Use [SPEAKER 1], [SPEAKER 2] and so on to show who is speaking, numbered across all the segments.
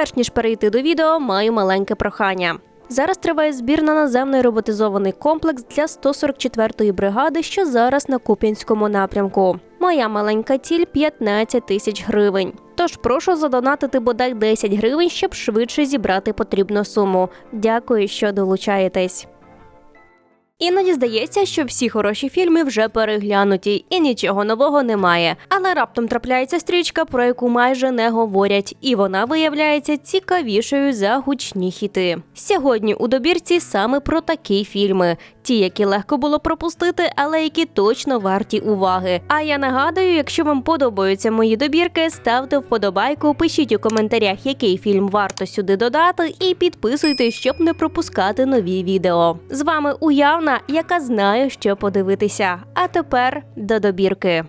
[SPEAKER 1] Перш ніж перейти до відео, маю маленьке прохання. Зараз триває збір на наземний роботизований комплекс для 144-ї бригади, що зараз на Куп'янському напрямку. Моя маленька ціль 15 тисяч гривень. Тож прошу задонатити бодай 10 гривень, щоб швидше зібрати потрібну суму. Дякую, що долучаєтесь. Іноді здається, що всі хороші фільми вже переглянуті і нічого нового немає. Але раптом трапляється стрічка, про яку майже не говорять, і вона виявляється цікавішою за гучні хіти. Сьогодні у добірці саме про такі фільми: ті, які легко було пропустити, але які точно варті уваги. А я нагадую, якщо вам подобаються мої добірки, ставте вподобайку, пишіть у коментарях, який фільм варто сюди додати, і підписуйтесь, щоб не пропускати нові відео. З вами уявна, яка знає, що подивитися. А тепер до добірки.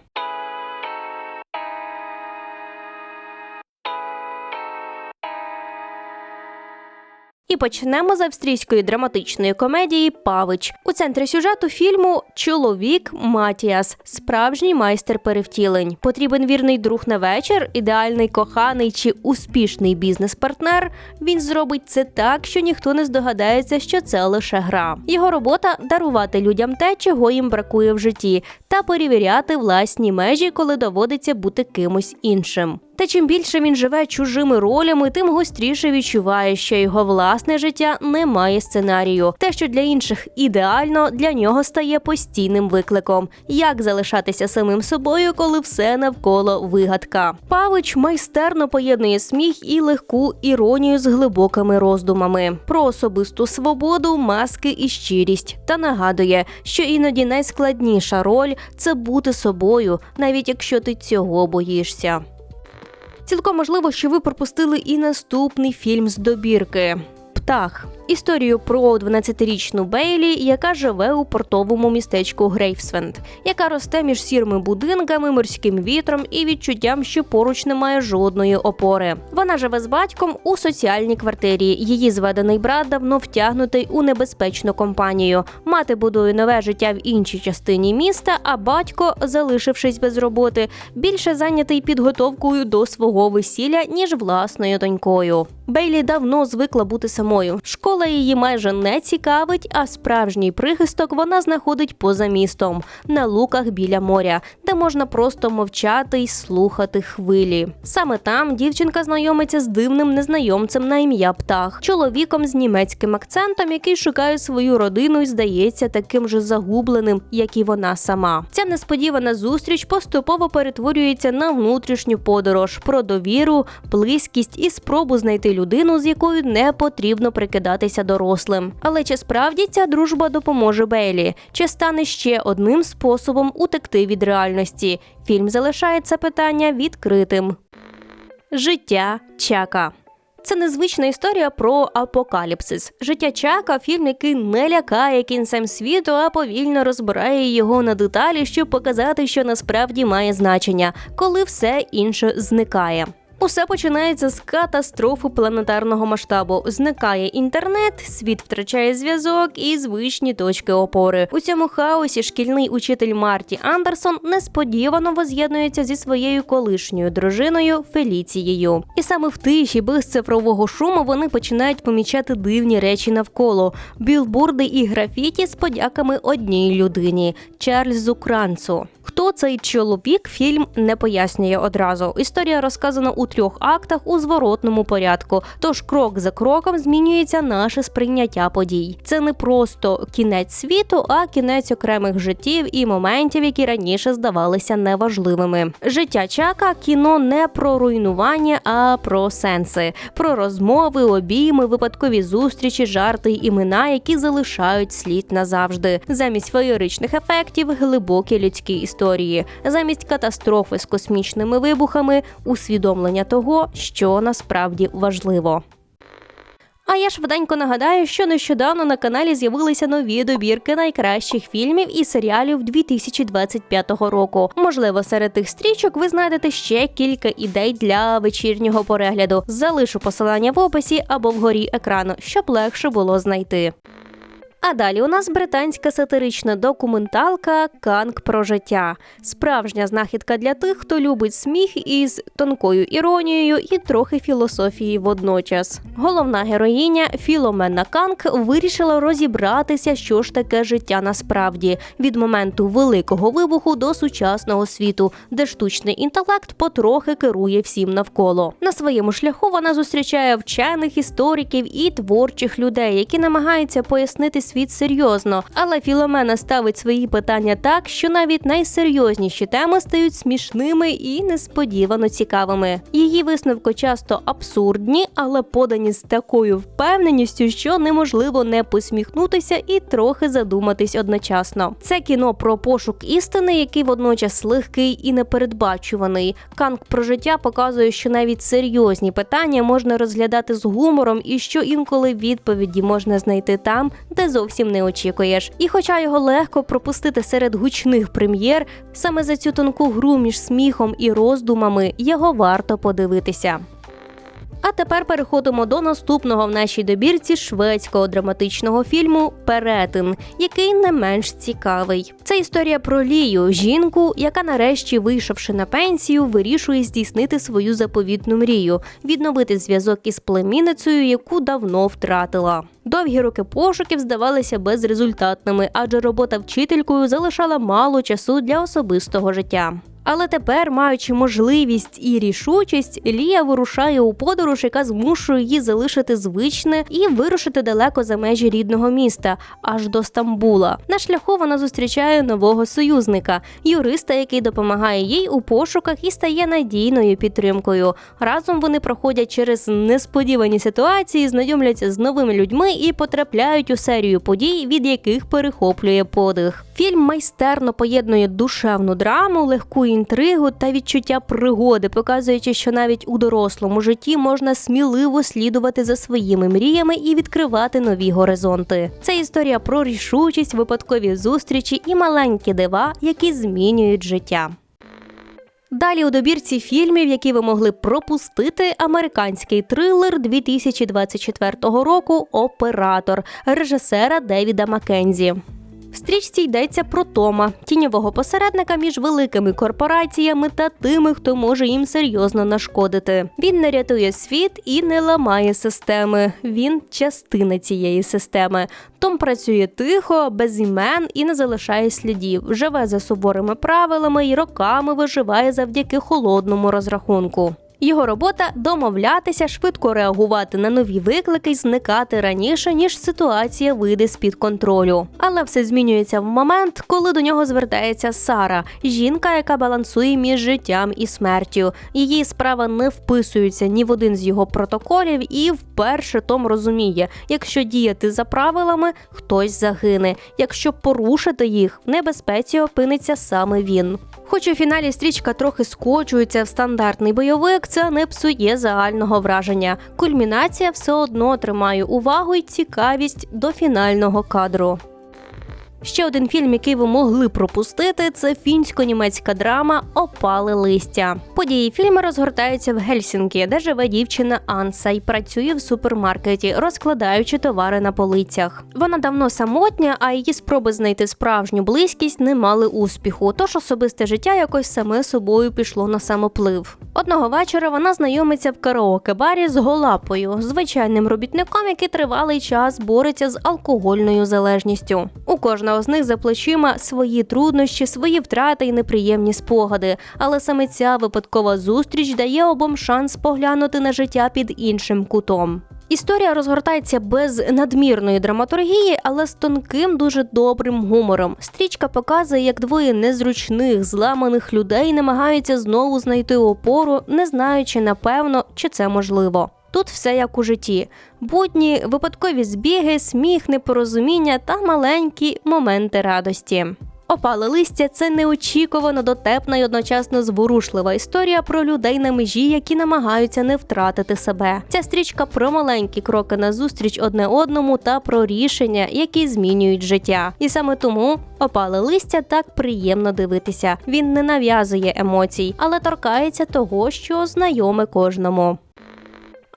[SPEAKER 1] І почнемо з австрійської драматичної комедії Павич. У центрі сюжету фільму Чоловік Матіас, справжній майстер перевтілень. Потрібен вірний друг на вечір, ідеальний коханий чи успішний бізнес-партнер. Він зробить це так, що ніхто не здогадається, що це лише гра. Його робота дарувати людям те, чого їм бракує в житті, та перевіряти власні межі, коли доводиться бути кимось іншим. Та чим більше він живе чужими ролями, тим гостріше відчуває, що його власне життя не має сценарію. Те, що для інших ідеально, для нього стає постійним викликом. Як залишатися самим собою, коли все навколо вигадка? Павич майстерно поєднує сміх і легку іронію з глибокими роздумами про особисту свободу, маски і щирість. Та нагадує, що іноді найскладніша роль це бути собою, навіть якщо ти цього боїшся. Цілком можливо, що ви пропустили і наступний фільм з добірки Птах. Історію про 12-річну Бейлі, яка живе у портовому містечку Грейвсвенд, яка росте між сірими будинками, морським вітром і відчуттям, що поруч немає жодної опори. Вона живе з батьком у соціальній квартирі. Її зведений брат давно втягнутий у небезпечну компанію. Мати будує нове життя в іншій частині міста, а батько, залишившись без роботи, більше зайнятий підготовкою до свого весілля ніж власною донькою. Бейлі давно звикла бути самою. Школа її майже не цікавить, а справжній прихисток вона знаходить поза містом на луках біля моря, де можна просто мовчати й слухати хвилі. Саме там дівчинка знайомиться з дивним незнайомцем на ім'я Птах, чоловіком з німецьким акцентом, який шукає свою родину і здається таким же загубленим, як і вона сама. Ця несподівана зустріч поступово перетворюється на внутрішню подорож про довіру, близькість і спробу знайти людину, з якою не потрібно прикидатися дорослим. Але чи справді ця дружба допоможе Бейлі? Чи стане ще одним способом утекти від реальності? Фільм залишає це питання відкритим. Життя Чака. Це незвична історія про апокаліпсис. Життя Чака фільм, який не лякає кінцем світу, а повільно розбирає його на деталі, щоб показати, що насправді має значення, коли все інше зникає. Усе починається з катастрофи планетарного масштабу. Зникає інтернет, світ втрачає зв'язок і звичні точки опори. У цьому хаосі шкільний учитель Марті Андерсон несподівано воз'єднується зі своєю колишньою дружиною Феліцією. І саме в тиші без цифрового шуму вони починають помічати дивні речі навколо білборди і графіті з подяками одній людині Чарльзу Кранцу. Хто цей чоловік? Фільм не пояснює одразу. Історія розказана у трьох актах у зворотному порядку. Тож крок за кроком змінюється наше сприйняття подій. Це не просто кінець світу, а кінець окремих життів і моментів, які раніше здавалися неважливими. Життя Чака кіно не про руйнування, а про сенси, про розмови, обійми, випадкові зустрічі, жарти й імена, які залишають слід назавжди. Замість феєричних ефектів глибокі людські історії, замість катастрофи з космічними вибухами, усвідомлення того, що насправді важливо. А я швиденько нагадаю, що нещодавно на каналі з'явилися нові добірки найкращих фільмів і серіалів 2025 року. Можливо, серед тих стрічок ви знайдете ще кілька ідей для вечірнього перегляду. Залишу посилання в описі або вгорі екрану, щоб легше було знайти. А далі у нас британська сатирична документалка Канг про життя. Справжня знахідка для тих, хто любить сміх із тонкою іронією і трохи філософії водночас. Головна героїня Філомена Канг вирішила розібратися, що ж таке життя насправді від моменту великого вибуху до сучасного світу, де штучний інтелект потрохи керує всім навколо. На своєму шляху вона зустрічає вчених істориків і творчих людей, які намагаються пояснити світ серйозно. Але Філомена ставить свої питання так, що навіть найсерйозніші теми стають смішними і несподівано цікавими. Її висновки часто абсурдні, але подані з такою впевненістю, що неможливо не посміхнутися і трохи задуматись одночасно. Це кіно про пошук істини, який водночас легкий і непередбачуваний. Канг про життя показує, що навіть серйозні питання можна розглядати з гумором, і що інколи відповіді можна знайти там, де зовсім не очікуєш. І, хоча його легко пропустити серед гучних прем'єр, саме за цю тонку гру між сміхом і роздумами його варто подивитися. А тепер переходимо до наступного в нашій добірці шведського драматичного фільму Перетин, який не менш цікавий. Це історія про Лію, жінку, яка нарешті, вийшовши на пенсію, вирішує здійснити свою заповітну мрію відновити зв'язок із племінницею, яку давно втратила. Довгі роки пошуків здавалися безрезультатними, адже робота вчителькою залишала мало часу для особистого життя. Але тепер, маючи можливість і рішучість, Лія вирушає у подорож, яка змушує її залишити звичне і вирушити далеко за межі рідного міста, аж до Стамбула. На шляху вона зустрічає нового союзника, юриста, який допомагає їй у пошуках і стає надійною підтримкою. Разом вони проходять через несподівані ситуації, знайомляться з новими людьми і потрапляють у серію подій, від яких перехоплює подих. Фільм майстерно поєднує душевну драму, легку інтригу та відчуття пригоди, показуючи, що навіть у дорослому житті можна сміливо слідувати за своїми мріями і відкривати нові горизонти. Це історія про рішучість, випадкові зустрічі і маленькі дива, які змінюють життя. Далі у добірці фільмів, які ви могли пропустити, американський трилер 2024 року Оператор режисера Девіда Маккензі. В стрічці йдеться про Тома, тіньового посередника між великими корпораціями та тими, хто може їм серйозно нашкодити. Він не рятує світ і не ламає системи. Він частина цієї системи. Том працює тихо, без імен і не залишає слідів. Живе за суворими правилами і роками виживає завдяки холодному розрахунку. Його робота домовлятися, швидко реагувати на нові виклики, зникати раніше, ніж ситуація вийде з під контролю. Але все змінюється в момент, коли до нього звертається Сара, жінка, яка балансує між життям і смертю. Її справа не вписується ні в один з його протоколів, і вперше Том розуміє, якщо діяти за правилами, хтось загине. Якщо порушити їх, в небезпеці опиниться саме він. Хоч у фіналі стрічка трохи скочується в стандартний бойовик, це не псує загального враження. Кульмінація все одно тримає увагу і цікавість до фінального кадру. Ще один фільм, який ви могли пропустити, це фінсько-німецька драма Опали листя. Події фільму розгортаються в Гельсінкі, де живе дівчина Анса і працює в супермаркеті, розкладаючи товари на полицях. Вона давно самотня, а її спроби знайти справжню близькість не мали успіху. Тож особисте життя якось саме собою пішло на самоплив. Одного вечора вона знайомиться в караоке-барі з Голапою, звичайним робітником, який тривалий час бореться з алкогольною залежністю. У кожного з них за плечима свої труднощі, свої втрати і неприємні спогади. Але саме ця випадкова зустріч дає обом шанс поглянути на життя під іншим кутом. Історія розгортається без надмірної драматургії, але з тонким, дуже добрим гумором. Стрічка показує, як двоє незручних, зламаних людей намагаються знову знайти опору, не знаючи напевно, чи це можливо. Тут все як у житті: будні, випадкові збіги, сміх, непорозуміння та маленькі моменти радості. Опале листя це неочікувано дотепна і одночасно зворушлива історія про людей на межі, які намагаються не втратити себе. Ця стрічка про маленькі кроки назустріч одне одному та про рішення, які змінюють життя. І саме тому опале листя так приємно дивитися. Він не нав'язує емоцій, але торкається того, що знайоме кожному.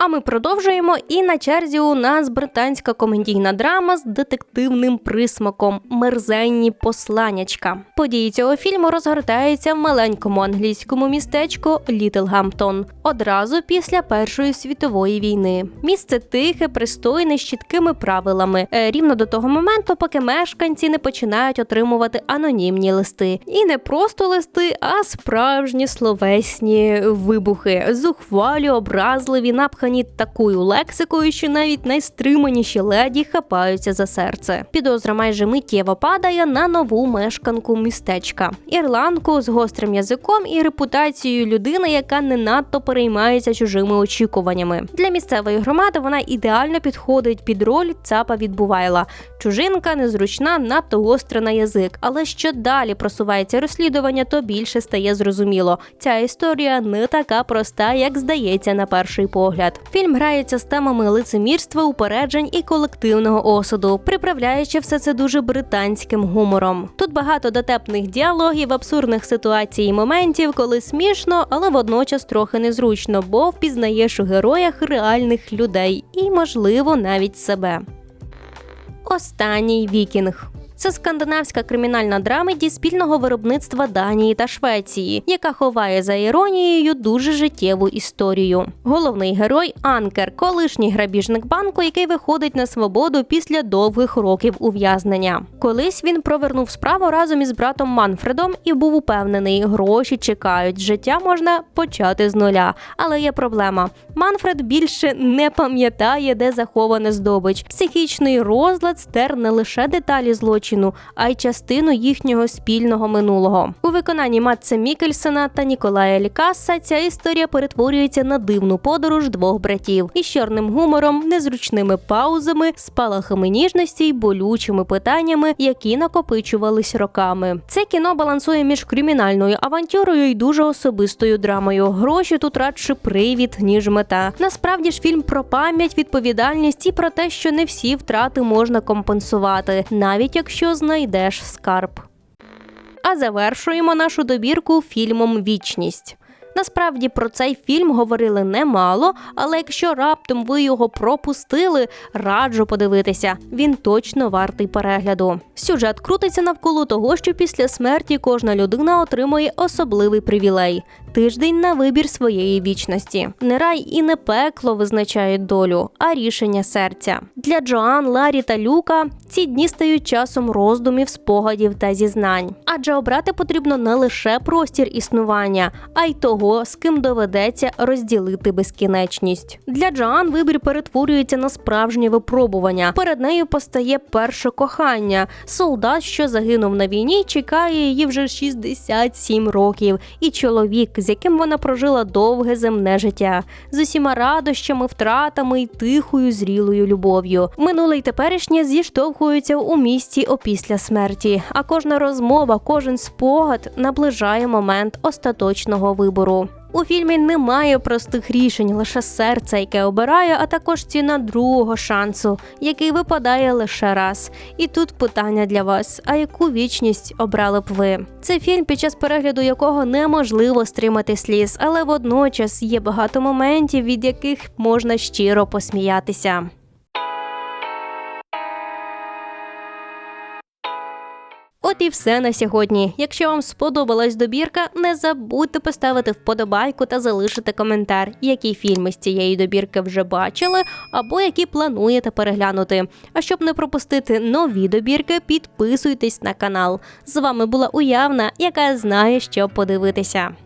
[SPEAKER 1] А ми продовжуємо. І на черзі у нас британська комедійна драма з детективним присмаком Мерзенні посланячка. Події цього фільму розгортаються в маленькому англійському містечку Літлгамптон одразу після Першої світової війни. Місце тихе, пристойне, з чіткими правилами. Е, Рівно до того моменту, поки мешканці не починають отримувати анонімні листи. І не просто листи, а справжні словесні вибухи, зухвалі, образливі, напхані такою лексикою, що навіть найстриманіші леді хапаються за серце. Підозра майже миттєво падає на нову мешканку містечка. Ірландку з гострим язиком і репутацією людини, яка не надто переймається чужими очікуваннями. Для місцевої громади вона ідеально підходить під роль цапа відбувайла. Чужинка незручна, надто гостра на язик. Але що далі просувається розслідування, то більше стає зрозуміло. Ця історія не така проста, як здається на перший погляд. Фільм грається з темами лицемірства, упереджень і колективного осуду, приправляючи все це дуже британським гумором. Тут багато дотепних діалогів, абсурдних ситуацій і моментів, коли смішно, але водночас трохи незручно, бо впізнаєш у героях реальних людей і, можливо, навіть себе. Останній вікінг. Це скандинавська кримінальна драмеді спільного виробництва Данії та Швеції, яка ховає за іронією дуже життєву історію. Головний герой Анкер, колишній грабіжник банку, який виходить на свободу після довгих років ув'язнення. Колись він провернув справу разом із братом Манфредом і був упевнений, гроші чекають, життя можна почати з нуля. Але є проблема: Манфред більше не пам'ятає, де захована здобич. Психічний розлад стер не лише деталі злочину, а й частину їхнього спільного минулого. У виконанні Матца Мікельсена та Ніколая Лікаса ця історія перетворюється на дивну подорож двох братів із чорним гумором, незручними паузами, спалахами ніжності й болючими питаннями, які накопичувались роками. Це кіно балансує між кримінальною авантюрою і дуже особистою драмою. Гроші тут радше привід, ніж мета. Насправді ж фільм про пам'ять, відповідальність і про те, що не всі втрати можна компенсувати, навіть якщо знайдеш скарб. А завершуємо нашу добірку фільмом Вічність. Насправді про цей фільм говорили немало, але якщо раптом ви його пропустили, раджу подивитися. Він точно вартий перегляду. Сюжет крутиться навколо того, що після смерті кожна людина отримує особливий привілей тиждень на вибір своєї вічності. Не рай і не пекло визначають долю, а рішення серця. Для Джоан, Ларі та Люка ці дні стають часом роздумів, спогадів та зізнань. Адже обрати потрібно не лише простір існування, а й того, з ким доведеться розділити безкінечність. Для Джоан вибір перетворюється на справжнє випробування. Перед нею постає перше кохання. Солдат, що загинув на війні, чекає її вже 67 років, і чоловік, з яким вона прожила довге земне життя, з усіма радощами, втратами і тихою зрілою любов'ю. Минуле й теперішнє зіштовхуються у місті опісля смерті. А кожна розмова, кожен спогад наближає момент остаточного вибору. У фільмі немає простих рішень, лише серце, яке обирає, а також ціна другого шансу, який випадає лише раз. І тут питання для вас: а яку вічність обрали б ви? Це фільм, під час перегляду якого неможливо стримати сліз, але водночас є багато моментів, від яких можна щиро посміятися. От і все на сьогодні. Якщо вам сподобалась добірка, не забудьте поставити вподобайку та залишити коментар, які фільми з цієї добірки вже бачили, або які плануєте переглянути. А щоб не пропустити нові добірки, підписуйтесь на канал. З вами була уявна, яка знає, що подивитися.